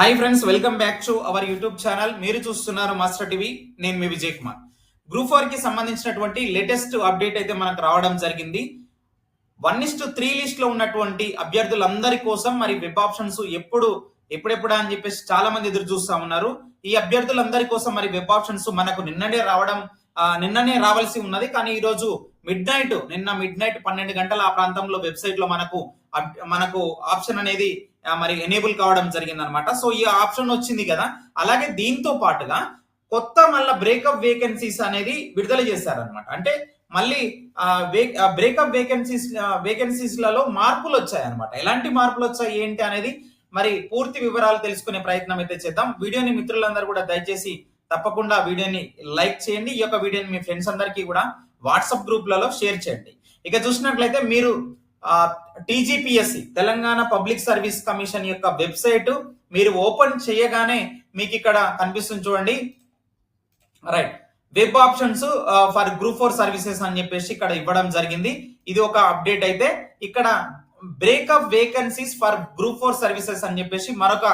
Hi friends welcome back to our YouTube channel మీరు చూస్తున్నారు master TV నేను మీ విజయ్ కుమార్. గ్రూప్ ఫోర్కి సంబంధించినటువంటి లేటెస్ట్ అప్డేట్ అయితే మనకు రావడం జరిగింది. వన్ ఇస్ టు త్రీ లిస్ట్లో ఉన్నటువంటి అభ్యర్థులందరి కోసం మరి వెబ్ ఆప్షన్స్ ఎప్పుడు ఎప్పుడెప్పుడా అని చెప్పేసి చాలా మంది ఎదురు చూస్తా ఉన్నారు. ఈ అభ్యర్థులందరి కోసం మరి వెబ్ ఆప్షన్స్ మనకు నిన్ననే రావడం నిన్ననే రావాల్సి ఉన్నది. కానీ ఈ రోజు మిడ్ నైట్ నిన్న మిడ్ నైట్ పన్నెండు గంటల ఆ ప్రాంతంలో వెబ్సైట్లో మనకు మనకు ఆప్షన్ అనేది మరి ఎనేబుల్ కావడం జరిగింది అనమాట సో ఈ ఆప్షన్ వచ్చింది కదా. అలాగే దీంతో పాటుగా కొత్త మళ్ళీ బ్రేకప్ వేకెన్సీస్ అనేది విడుదల చేశారనమాట. అంటే మళ్ళీ బ్రేకప్ వేకెన్సీస్ వేకెన్సీస్లలో మార్పులు వచ్చాయన్నమాట ఎలాంటి మార్పులు వచ్చాయి ఏంటి అనేది మరి పూర్తి వివరాలు తెలుసుకునే ప్రయత్నం అయితే చేద్దాం. వీడియోని మిత్రులందరూ కూడా దయచేసి తప్పకుండా వీడియోని లైక్ చేయండి. ఈ యొక్క వీడియోని మీ ఫ్రెండ్స్ అందరికీ కూడా వాట్సాప్ గ్రూప్లలో షేర్ చేయండి. ఇక చూసినట్లయితే మీరు TGPSC Telangana public service commission యొక్క వెబ్సైట్. మీరు ఓపెన్ చేయగానే మీకు ఇక్కడ కనిపిస్తుంది చూడండి. Right. Web options for group four services అని చెప్పేసి ఇక్కడ ఇవ్వడం జరిగింది. ఇది ఒక అప్డేట్ అయితే ఇక్కడ breakup vacancies for group four services అని చెప్పేసి మరొక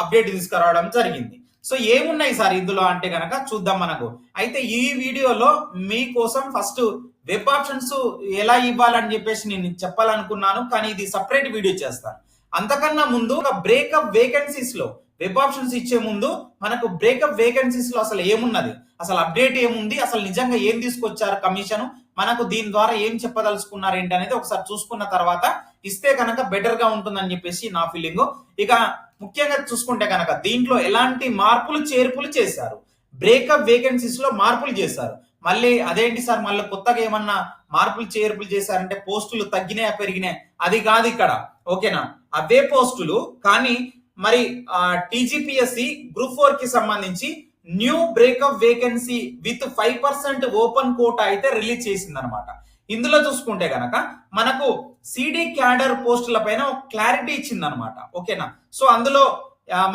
అప్డేట్ తీసుకురావడం జరిగింది. సో ఏమున్నాయి సార్ ఇందులో అంటే కనుక చూద్దాం మనకు. అయితే ఈ వీడియోలో మీకోసం ఫస్ట్ వెబ్ ఆప్షన్స్ ఎలా ఇవ్వాలని చెప్పేసి నేను చెప్పాలనుకున్నాను కానీ ఇది సపరేట్ వీడియో చేస్తాను అంతకన్నా ముందు ఒక బ్రేకప్ వేకెన్సీస్లో వెబ్ ఆప్షన్స్ ఇచ్చే ముందు మనకు బ్రేకప్ వేకెన్సీస్లో అసలు ఏమున్నది? అసలు అప్డేట్ ఏముంది? అసలు నిజంగా ఏం తీసుకొచ్చారు కమిషన్ మనకు దీని ద్వారా ఏం చెప్పదలుచుకున్నారు ఏంటి అనేది ఒకసారి చూసుకున్న తర్వాత ఇస్తే కనుక బెటర్గా ఉంటుందని చెప్పేసి నా ఫీలింగ్ ఇక ముఖ్యంగా చూసుకుంటే కనుక దీంట్లో ఎలాంటి మార్పులు చేర్పులు చేశారు? బ్రేకప్ వేకెన్సీస్లో మార్పులు చేశారు. మళ్ళీ అదేంటి సార్? మళ్ళీ కొత్తగా ఏమన్నా మార్పులు చేర్పులు చేశారంటే పోస్టులు తగ్గినాయా పెరిగినాయి? అది కాదు ఇక్కడ. ఓకేనా? అవే పోస్టులు కానీ మరి టీజీపీఎస్సి గ్రూప్ ఫోర్కి సంబంధించి new breakup vacancy with five percent open quota అయితే రిలీజ్ చేసింది అనమాట ఇందులో చూసుకుంటే గనక మనకు సిడి క్యాడర్ పోస్టుల పైన ఒక క్లారిటీ ఇచ్చింది అనమాట ఓకేనా? సో అందులో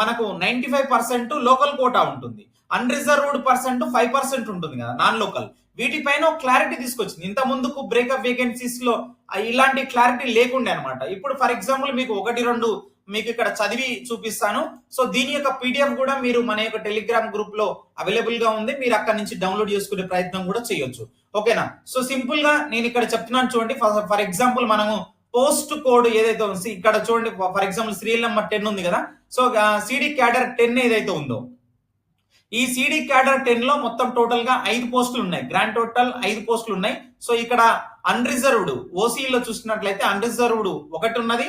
మనకు ninety five percent local quota ఉంటుంది. అన్రిజర్వ్డ్ పర్సెంట్ ఫైవ్ పర్సెంట్ ఉంటుంది కదా నాన్ లోకల్ వీటిపైన క్లారిటీ తీసుకొచ్చింది. ఇంత ముందుకు బ్రేకప్ వేకెన్సీస్లో ఇలాంటి క్లారిటీ లేకుండే అనమాట ఇప్పుడు ఫర్ ఎగ్జాంపుల్ మీకు ఒకటి రెండు మీకు ఇక్కడ చదివి చూపిస్తాను. సో దీని యొక్క పీడిఎఫ్ కూడా మీరు మన యొక్క టెలిగ్రామ్ గ్రూప్లో అవైలబుల్గా ఉంది. మీరు అక్కడ నుంచి డౌన్లోడ్ చేసుకునే ప్రయత్నం కూడా చేయొచ్చు. ఓకేనా సో సింపుల్గా నేను ఇక్కడ చెప్తున్నాను చూడండి. ఫర్ ఎగ్జాంపుల్ మనము పోస్ట్ కోడ్ ఏదైతే ఉంది ఇక్కడ చూడండి for example serial number ten ఉంది కదా సో సిడి క్యాడర్ టెన్ ఏదైతే ఉందో ఈ సిడి క్యాడర్ టెన్లో మొత్తం టోటల్గా ఐదు పోస్టులు ఉన్నాయి. గ్రాండ్ టోటల్ ఐదు పోస్టులు ఉన్నాయి. సో ఇక్కడ అన్రిజర్వ్డ్ ఓసీలో చూసినట్లయితే అన్రిజర్వ్డ్ ఒకటి ఉన్నది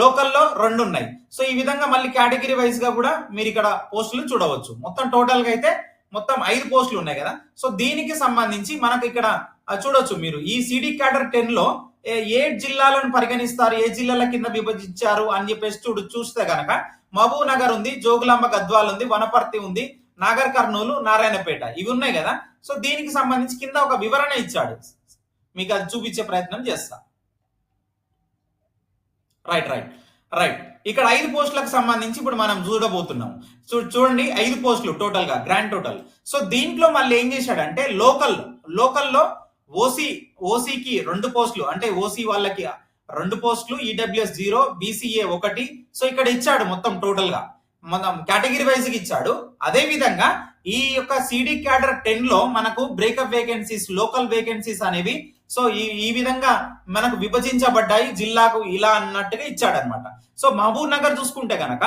లోకల్లో రెండు ఉన్నాయి. సో ఈ విధంగా మళ్ళీ కేటగిరీ వైజ్గా కూడా మీరు ఇక్కడ పోస్టులు చూడవచ్చు. మొత్తం టోటల్గా అయితే మొత్తం ఐదు పోస్టులు ఉన్నాయి కదా. సో దీనికి సంబంధించి మనకు ఇక్కడ చూడవచ్చు చూడొచ్చు మీరు. ఈ సిడి క్యాడర్ టెన్లో ఏ- జిల్లాలను పరిగణిస్తారు? ఏ జిల్లాల కింద విభజించారు? అని చెప్పేసి చూడు చూస్తే గనక మహబూబ్ నగర్ ఉంది జోగులాంబ గద్వాల్ ఉంది వనపర్తి ఉంది నాగర్ కర్నూలు నారాయణపేట. ఇవి ఉన్నాయి కదా? సో దీనికి సంబంధించి కింద ఒక వివరణ ఇచ్చాడు. మీకు అది చూపించే ప్రయత్నం చేస్తా. రైట్ రైట్ రైట్ ఇక్కడ ఐదు పోస్టులకు సంబంధించి ఇప్పుడు మనం చూడబోతున్నాం. చూ చూడండి ఐదు పోస్టులు టోటల్గా గ్రాండ్ టోటల్ సో దీంట్లో మళ్ళీ ఏం చేశాడంటే లోకల్ లోకల్లో ఓసీ ఓసీకి రెండు పోస్టులు అంటే ఓసీ వాళ్ళకి రెండు పోస్టులు ఈడబ్ల్యూఎస్ జీరో బీసీఏ ఒకటి. సో ఇక్కడ ఇచ్చాడు మొత్తం టోటల్గా. మనం కేటగిరీ వైజ్కి ఇచ్చాడు. అదే విధంగా ఈ యొక్క సిడి క్యాడర్ టెన్లో మనకు బ్రేకప్ వేకెన్సీస్ లోకల్ వేకెన్సీస్ అనేవి సో ఈ ఈ విధంగా మనకు విభజించబడ్డాయి జిల్లాకు ఇలా అన్నట్టుగా ఇచ్చాడనమాట. సో మహబూబ్ నగర్ చూసుకుంటే కనుక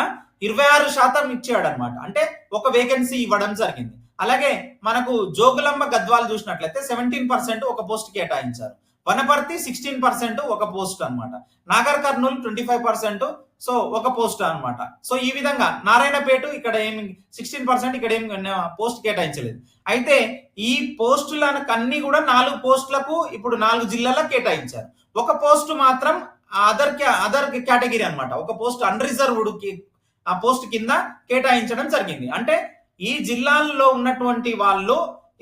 ఇరవై ఆరు శాతం ఇచ్చాడు అనమాట అంటే ఒక వేకెన్సీ ఇవ్వడం జరిగింది. అలాగే మనకు జోగులమ్మ గద్వాలు చూసినట్లయితే సెవెంటీన్ పర్సెంట్ ఒక పోస్ట్ కేటాయించారు. వనపర్తి సిక్స్టీన్ పర్సెంట్ ఒక పోస్ట్ అన్నమాట. Nagar Kurnool twenty five percent so ఒక పోస్ట్ అనమాట సో ఈ విధంగా నారాయణపేట ఇక్కడ ఏమి సిక్స్టీన్ పర్సెంట్ ఇక్కడ ఏమి పోస్ట్ కేటాయించలేదు. అయితే ఈ పోస్టులకు అన్ని కూడా నాలుగు పోస్టులకు ఇప్పుడు నాలుగు జిల్లాలకు కేటాయించారు. ఒక పోస్ట్ మాత్రం అదర్ అదర్ కేటగిరీ అన్నమాట. ఒక పోస్ట్ అన్రిజర్వ్డ్ ఆ పోస్ట్ కింద కేటాయించడం జరిగింది. అంటే ఈ జిల్లాల్లో ఉన్నటువంటి వాళ్ళు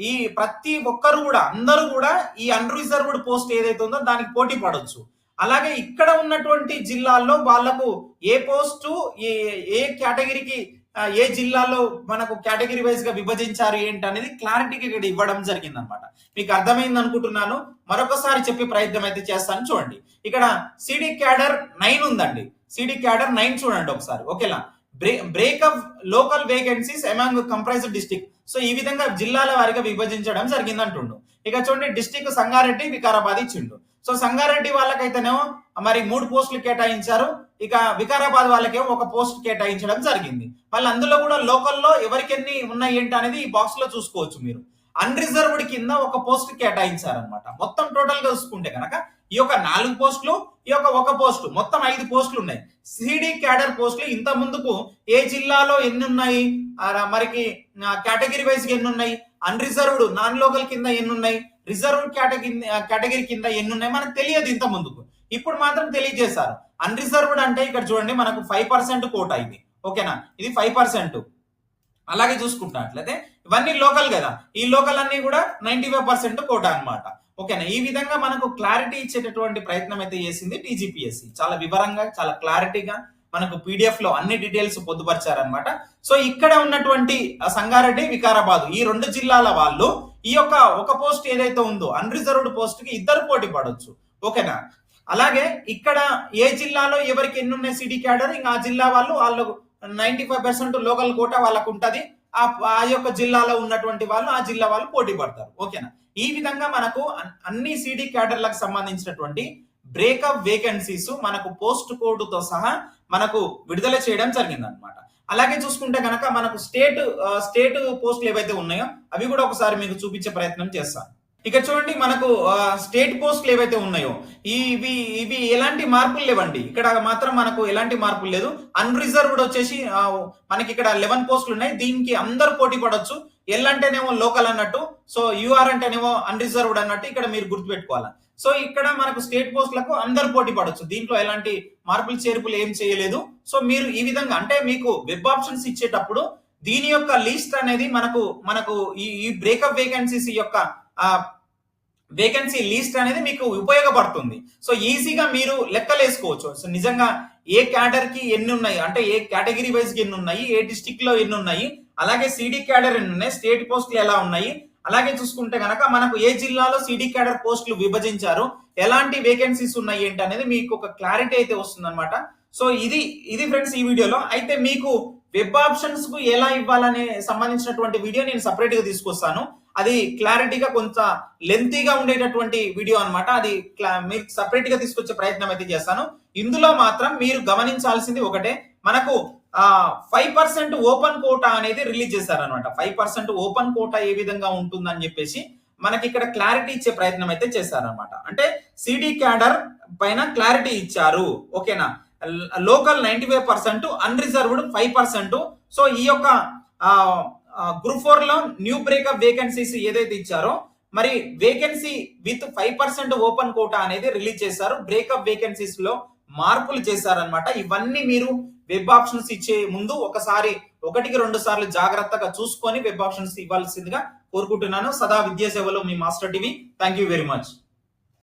ఈ ప్రతి ఒక్కరు కూడా అందరూ కూడా ఈ అన్రిజర్వ్డ్ పోస్ట్ ఏదైతే ఉందో దానికి పోటీ పడవచ్చు అలాగే ఇక్కడ ఉన్నటువంటి జిల్లాల్లో వాళ్ళకు ఏ పోస్టు ఏ ఏ కేటగిరీకి ఏ జిల్లాలో మనకు కేటగిరీ వైజ్గా విభజించారు ఏంటి అనేది క్లారిటీకి ఇక్కడ ఇవ్వడం జరిగింది అనమాట మీకు అర్థమైంది అనుకుంటున్నాను. మరొకసారి చెప్పే ప్రయత్నం అయితే చేస్తాను. చూడండి. ఇక్కడ సిడి క్యాడర్ నైన్ ఉందండి. సిడి క్యాడర్ నైన్ చూడండి ఒకసారి. ఓకేనా? Break local vacancies among comprised district so ఈ విధంగా జిల్లాల వారిగా విభజించడం జరిగింది అంటుండు ఇక చూడండి డిస్టిక్ సంగారెడ్డి వికారాబాద్ ఇచ్చిండు. సో సంగారెడ్డి వాళ్ళకైతేనేమో మరి మూడు పోస్టులు కేటాయించారు. ఇక వికారాబాద్ వాళ్ళకేమో ఒక పోస్ట్ కేటాయించడం జరిగింది. మళ్ళీ అందులో కూడా లోకల్లో ఎవరికెన్ని ఉన్నాయి ఏంటి అనేది ఈ బాక్స్లో చూసుకోవచ్చు మీరు. అన్రిజర్వ్డ్ కింద ఒక పోస్ట్ కేటాయించారనమాట మొత్తం టోటల్గా చూసుకుంటే కనుక ఈ యొక్క నాలుగు పోస్టులు ఈ యొక్క ఒక పోస్టు మొత్తం ఐదు పోస్టులు ఉన్నాయి. సిడి క్యాడర్ పోస్టులు ఇంత ముందుకు ఏ జిల్లాలో ఎన్ని ఉన్నాయి మరికి కేటగిరీ వైజ్ ఎన్ని ఉన్నాయి అన్రిజర్వ్డ్ నాన్ లోకల్ కింద ఎన్ని ఉన్నాయి రిజర్వ్డ్ కేటగిరీ కేటగిరీ కింద ఎన్ని ఉన్నాయి మనకు తెలియదు ఇంత ముందుకు. ఇప్పుడు మాత్రం తెలియజేశారు. అన్రిజర్వ్డ్ అంటే ఇక్కడ చూడండి మనకు ఫైవ్ పర్సెంట్ కోటా ఇది. ఓకేనా? ఇది ఫైవ్ పర్సెంట్ అలాగే చూసుకుంటున్నట్లయితే ఇవన్నీ లోకల్ కదా. ఈ లోకల్ అన్ని కూడా నైన్టీ ఫైవ్ పర్సెంట్ కోటా అనమాట ఓకేనా? ఈ విధంగా మనకు క్లారిటీ ఇచ్చేటటువంటి ప్రయత్నం అయితే చేసింది టీజీపీఎస్సీ. చాలా వివరంగా చాలా క్లారిటీగా మనకు పీడిఎఫ్లో అన్ని డీటెయిల్స్ పొందుపరిచారనమాట సో ఇక్కడ ఉన్నటువంటి సంగారెడ్డి వికారాబాద్ ఈ రెండు జిల్లాల వాళ్ళు ఈ యొక్క ఒక పోస్ట్ ఏదైతే ఉందో అన్రిజర్వ్డ్ పోస్ట్కి ఇద్దరు పోటీ పడవచ్చు ఓకేనా? అలాగే ఇక్కడ ఏ జిల్లాలో ఎవరికి ఎన్ని ఉన్నాయి సిటీ క్యాడర్ ఇంకా ఆ జిల్లా వాళ్ళు వాళ్ళు ninety five percent local quota వాళ్ళకు ఉంటుంది. ఆ ఆ యొక్క జిల్లాలో ఉన్నటువంటి వాళ్ళు ఆ జిల్లా వాళ్ళు పోటీ పడతారు. ఓకేనా? ఈ విధంగా మనకు అన్- అన్ని సిడి క్యాడర్లకు సంబంధించినటువంటి బ్రేకప్ వేకెన్సీస్ మనకు పోస్ట్ కోడ్తో సహా మనకు విడుదల చేయడం జరిగింది అనమాట అలాగే చూసుకుంటే కనుక మనకు స్టేట్ స్టేట్ పోస్టులు ఏవైతే ఉన్నాయో అవి కూడా ఒకసారి మీకు చూపించే ప్రయత్నం చేస్తాను. ఇక చూడండి మనకు స్టేట్ పోస్టులు ఏవైతే ఉన్నాయో ఇవి ఇవి ఎలాంటి మార్పులు లేవండి. ఇక్కడ మాత్రం మనకు ఎలాంటి మార్పులు లేదు. అన్రిజర్వ్డ్ వచ్చేసి మనకి ఇక్కడ లెవెన్ పోస్టులు ఉన్నాయి. దీనికి అందరు పోటీ పడవచ్చు ఎల్ అంటేనేమో లోకల్ అన్నట్టు సో యూఆర్ అంటేనేమో అన్రిజర్వ్డ్ అన్నట్టు ఇక్కడ మీరు గుర్తుపెట్టుకోవాలి. సో ఇక్కడ మనకు స్టేట్ పోస్టులకు అందరు పోటీ పడవచ్చు దీంట్లో ఎలాంటి మార్పులు చేర్పులు ఏం చేయలేదు. సో మీరు ఈ విధంగా అంటే మీకు వెబ్ ఆప్షన్స్ ఇచ్చేటప్పుడు దీని యొక్క లిస్ట్ అనేది మనకు మనకు ఈ ఈ బ్రేకప్ వేకెన్సీస్ యొక్క వేకెన్సీ లిస్ట్ అనేది మీకు ఉపయోగపడుతుంది. సో ఈజీగా మీరు లెక్కలు వేసుకోవచ్చు. సో నిజంగా ఏ క్యాడర్కి ఎన్ని ఉన్నాయి? అంటే ఏ కేటగిరీ వైజ్కి ఎన్ని ఉన్నాయి? ఏ డిస్టిక్లో ఎన్ని ఉన్నాయి? అలాగే సిడి క్యాడర్ ఎన్ని ఉన్నాయి? స్టేట్ పోస్టులు ఎలా ఉన్నాయి? అలాగే చూసుకుంటే కనుక మనకు ఏ జిల్లాలో సిడి క్యాడర్ పోస్టులు విభజించారు? ఎలాంటి వేకెన్సీస్ ఉన్నాయి ఏంటి అనేది మీకు ఒక క్లారిటీ అయితే వస్తుందన్నమాట. సో ఇది ఇది ఫ్రెండ్స్ ఈ వీడియోలో. అయితే మీకు వెబ్ ఆప్షన్స్కు ఎలా ఇవ్వాలనే సంబంధించినటువంటి వీడియో నేను సపరేట్గా తీసుకొస్తాను. అది క్లారిటీగా కొంత లెంతీగా ఉండేటటువంటి వీడియో అనమాట అది క్లా- మీరు సపరేట్గా తీసుకొచ్చే ప్రయత్నం అయితే చేస్తాను. ఇందులో మాత్రం మీరు గమనించాల్సింది ఒకటే. మనకు ఫైవ్ పర్సెంట్ ఓపెన్ కోటా అనేది రిలీజ్ చేశారనమాట ఫైవ్ పర్సెంట్ ఓపెన్ కోటా ఏ విధంగా ఉంటుందని చెప్పేసి మనకి ఇక్కడ క్లారిటీ ఇచ్చే ప్రయత్నం అయితే చేశారనమాట అంటే సిడి క్యాడర్ పైన క్లారిటీ ఇచ్చారు. ఓకేనా? Local ninety five percent unreserved five percent so ఈ యొక్క గ్రూప్ ఫోర్లో న్యూ బ్రేకప్ వేకెన్సీస్ ఏదైతే ఇచ్చారో మరి vacancy with five percent open quota అనేది రిలీజ్ చేశారు. బ్రేకప్ వేకెన్సీస్లో మార్పులు చేశారనమాట ఇవన్నీ మీరు వెబ్ ఆప్షన్స్ ఇచ్చే ముందు ఒకసారి ఒకటికి రెండు సార్లు జాగ్రత్తగా చూసుకొని వెబ్ ఆప్షన్స్ ఇవ్వాల్సిందిగా కోరుకుంటున్నాను. సదా విద్యాసేవలో మీ master TV. Thank you very much